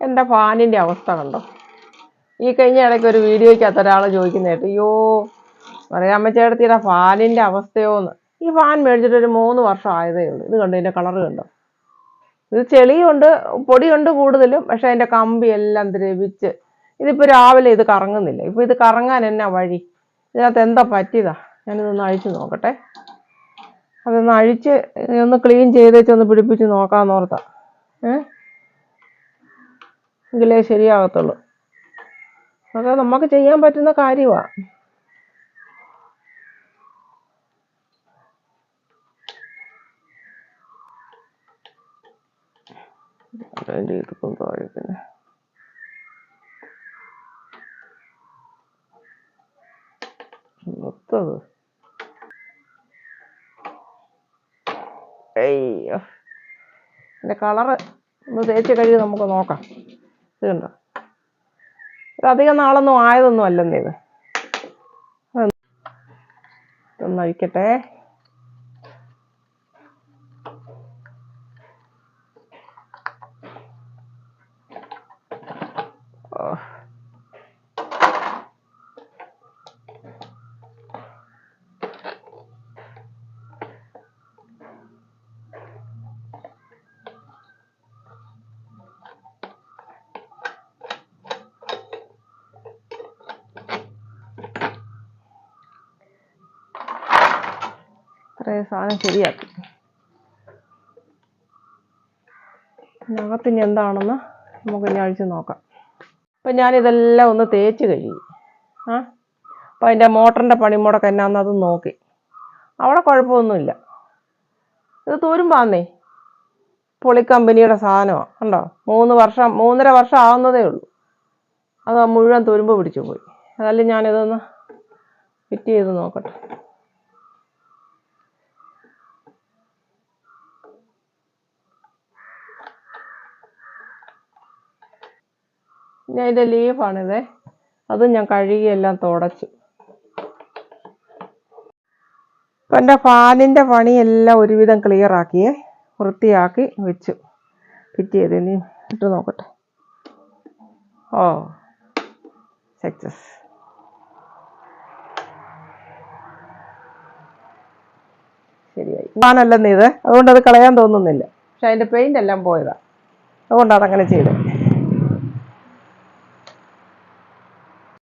എന്റെ ഫാനിന്റെ അവസ്ഥ കണ്ടോ? ഈ കഴിഞ്ഞ ഇടയ്ക്ക് ഒരു വീഡിയോയ്ക്കകത്ത് ഒരാൾ ചോദിക്കുന്ന അയ്യോ പറയാമ്മച്ചേടത്തിയുടെ ഫാനിന്റെ അവസ്ഥയോന്ന്. ഈ ഫാൻ മേടിച്ചിട്ട് ഒരു മൂന്ന് വർഷം ആയതേ ഉള്ളൂ. ഇത് കണ്ടോ ഇതിന്റെ കളറ് കണ്ടോ? ഇത് ചെളിയുണ്ട് പൊടിയുണ്ട് കൂടുതലും പക്ഷെ അതിന്റെ കമ്പി എല്ലാം ദ്രവിച്ച്. ഇതിപ്പോൾ രാവിലെ ഇത് കറങ്ങുന്നില്ല. ഇപ്പോൾ ഇത് കറങ്ങാൻ എന്നാ വഴി? ഇതിനകത്ത് എന്താ പറ്റിയതാ? ഞാനിതൊന്ന് അഴിച്ചു നോക്കട്ടെ. അതൊന്ന് അഴിച്ച് ഒന്ന് ക്ലീൻ ചെയ്തേച്ചൊന്ന് പിടിപ്പിച്ച് നോക്കാമെന്നോർത്താ ഏ? എങ്കിലേ ശരിയാകത്തുള്ളൂ. അതൊക്കെ നമുക്ക് ചെയ്യാൻ പറ്റുന്ന കാര്യമാണ് അതിന്റെ ഇതുക്കും താഴെ പിന്നെ. മൊത്തത് അയ്യോ. എന്റെ കളറ് ഒന്ന് തേച്ച് കഴുകി നമുക്ക് നോക്കാം. ഇത് കണ്ടോ ഇത് അധികം നാളൊന്നും ആയതൊന്നും അല്ലെന്ന് ഇത്. അതൊന്ന് ഓ. സാധനം ശരിയാക്കി. ഇതിനകത്ത് ഇനി എന്താണെന്ന് നമുക്ക് ഇനി അഴിച്ച് നോക്കാം. അപ്പം ഞാനിതെല്ലാം ഒന്ന് തേച്ച് കഴുകി. ആ? അപ്പം അതിന്റെ മോട്ടറിന്റെ പണിമുടക്ക് എന്നാന്ന് അത് നോക്കി. അവിടെ കുഴപ്പമൊന്നുമില്ല. ഇത് തൂരുമ്പാന്നേ. പൊളി കമ്പനിയുടെ സാധനമാണ് കണ്ടോ? മൂന്ന് വർഷം മൂന്നര വർഷം ആവുന്നതേ ഉള്ളൂ. അത് മുഴുവൻ തുരുമ്പ് പിടിച്ചു പോയി. അതല്ല ഞാനിതൊന്ന് ഫിറ്റ് ചെയ്ത് നോക്കട്ടെ. ഇനി ഇത് ലീഫാണിത് അത് ഞാൻ കഴുകി എല്ലാം തുടച്ചു. അപ്പം എന്റെ ഫാനിന്റെ പണിയെല്ലാം ഒരുവിധം ക്ലിയർ ആക്കിയേ വൃത്തിയാക്കി വെച്ചു. ഫിറ്റ് ചെയ്ത് ഇനി ഇട്ട് നോക്കട്ടെ. ഓ സക്സസ് ശരിയായി. ഫാനല്ലെന്ന് ഇത്. അതുകൊണ്ട് അത് കളയാൻ തോന്നുന്നില്ല. പക്ഷെ അതിന്റെ പെയിന്റ് എല്ലാം പോയതാണ് അതുകൊണ്ടാണ് അതങ്ങനെ ചെയ്തത്